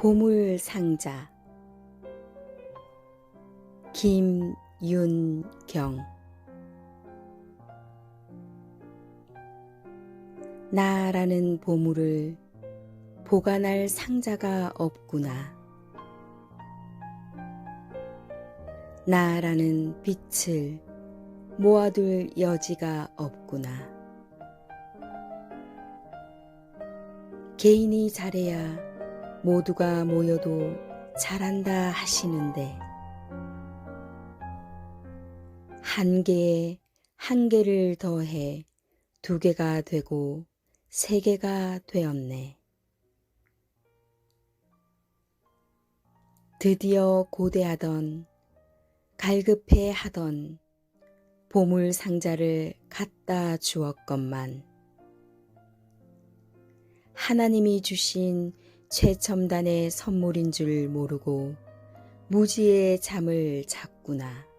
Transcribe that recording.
보물 상자 김윤경 나라는 보물을 보관할 상자가 없구나. 나라는 빛을 모아둘 여지가 없구나. 개인이 잘해야 모두가 모여도 잘한다 하시는데 한 개에 한 개를 더해 두 개가 되고 세 개가 되었네. 드디어 고대하던 갈급해 하던 보물 상자를 갖다 주었건만 하나님이 주신 최첨단의 선물인 줄 모르고 무지의 잠을 잤구나.